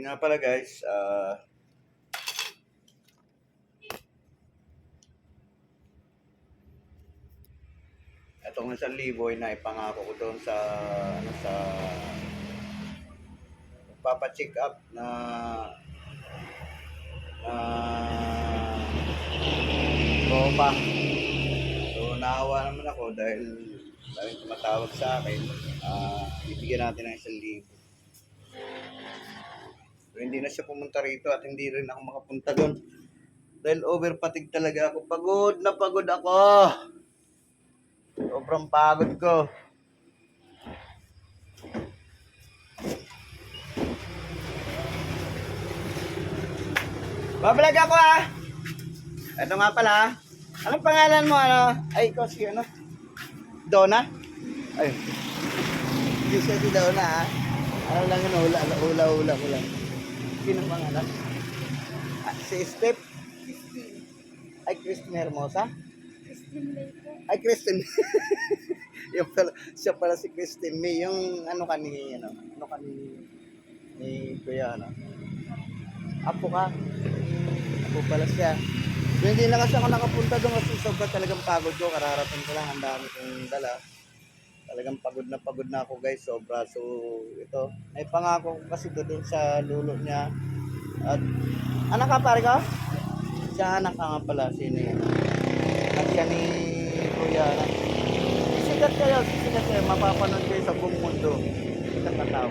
Yun nga pala guys, ah... Itong isang libo ay naipangako ko doon sa, ano, sa, papacheck up na, na, tropa. So, naawa naman ako dahil dahil tumatawag sa akin, ah, bibigyan natin ng isang libo. Hindi na siya pumunta rito at hindi rin ako makapunta doon. Dahil overpatig talaga ako. Pagod na pagod ako. Sobrang pagod ko. Babalag ako ah! Ito nga pala. Anong pangalan mo ano? Ay, ikaw si ano? Donna? Ay. Hindi siya si Donna ah. Ano lang yun, ula, ula, ula, ula. Sino pangalan? Ah, si Steph? Ay, Christine Hermosa? Christine May po. Ay, Christine. yung pala, siya pala si Christine May. Yung ano ka ni, ano, ano ka ni, ni Kuya, ano. Apo ka. Apo pala siya. So, hindi na kasi ako nakapunta doon kasi sobrang talagang pagod ko. Kararating ko lang, ang dami kong dala. Talagang pagod na pagod na ako guys, sobra. So, ito, may pangako ko kasi doon sa lulo niya. At, anak ka pare ka? Siya anak ka nga pala, sino yun? Anak siya ni Kuya. Anak. Sikat kayo, sikat kayo, mapapanood kayo sa buong mundo. Sikat na tao.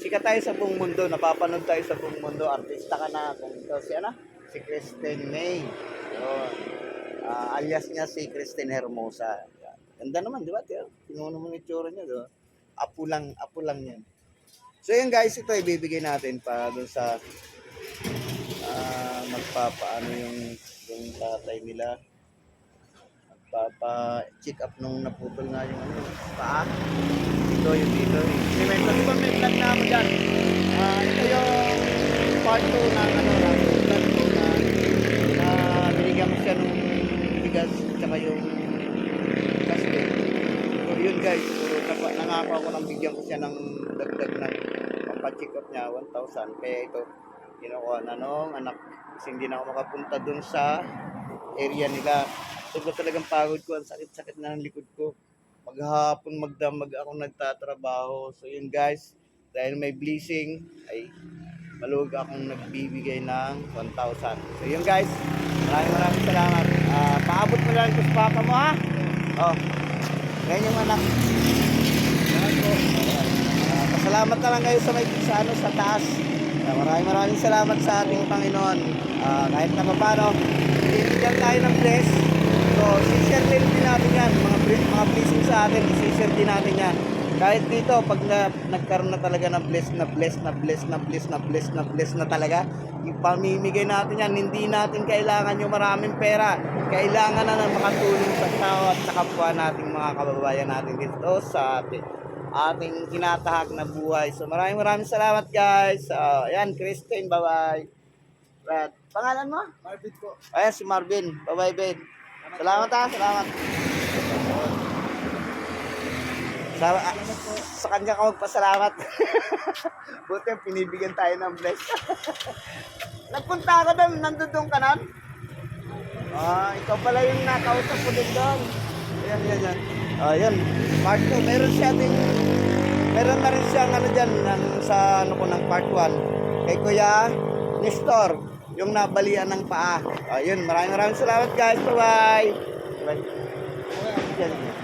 Sikat tayo sa buong mundo, napapanood tayo sa buong mundo. Artista ka na. Kung ito si ano? Si Kristen May. Yun. Ah, alias niya si Kristen Hermosa. Yan. Ganda naman, di ba? Tingnan mo yung itsura niya, di ba? Apo lang, apo lang yan. So yun guys, ito ibibigay natin para dun sa ah magpapaano yung yung tatay nila. Magpapa-check up nung naputol nga yung ano, paa. Ito yung dito. Ba may vlog na ako dyan? Ah, ito yung part 2 ng ano, ng vlog ko na na binigyan ko siya nung bigas tsaka yung kaste. So yun guys, so, nangako ako nang bigyan ko siya ng dagdag ng pampacheck up niya, 1,000. Kaya ito, kinukuha na nung anak kasi hindi na ako makapunta dun sa area nila. Sobrang talagang pagod ko, ang sakit-sakit na ng likod ko. Maghapon magdamag ako nagtatrabaho. So yun guys, dahil may blessing, ay maluwag akong nagbibigay ng 1,000. So yun guys, maraming maraming salamat. Ah, paabot mo lang ito sa papa mo ha. Oh, ganyan yung anak. Pasalamat na lang kayo sa may sa, ano, sa taas. Ah, maraming maraming salamat sa ating Panginoon. Ah, kahit na paano, bibigyan tayo ng bless. So, sishare din natin yan. Mga, mga blessing sa atin, din natin yan. Kahit dito, pag na, nagkaroon na talaga ng bless, na bless, na bless, na bless, na bless, na bless na talaga, ipamimigay natin yan. Hindi natin kailangan yung maraming pera. Kailangan na na makatulong sa tao at sa kapwa nating mga kababayan natin dito sa atin ating tinatahak na buhay. So maraming maraming salamat guys. Uh, ayan, Christine, bye-bye. Brad, pangalan mo? Marvin po. Ayan, si Marvin. Bye-bye, Ben. Salamat ha, salamat. Sa, ah, sa kanya ka magpasalamat. Buti pinibigyan tayo ng bless. Nagpunta ka doon, nandun ka nun? Ah, ikaw pala yung nakausap ko din doon. Ayan, yan, yan. Ah, yun. Part 2. Meron siya din, meron na rin siyang ano dyan, ng, sa ano ko ng part 1. Kay Kuya Nestor, yung nabalian ng paa. Ayun, maraming maraming salamat guys. Bye-bye. Bye. Yan.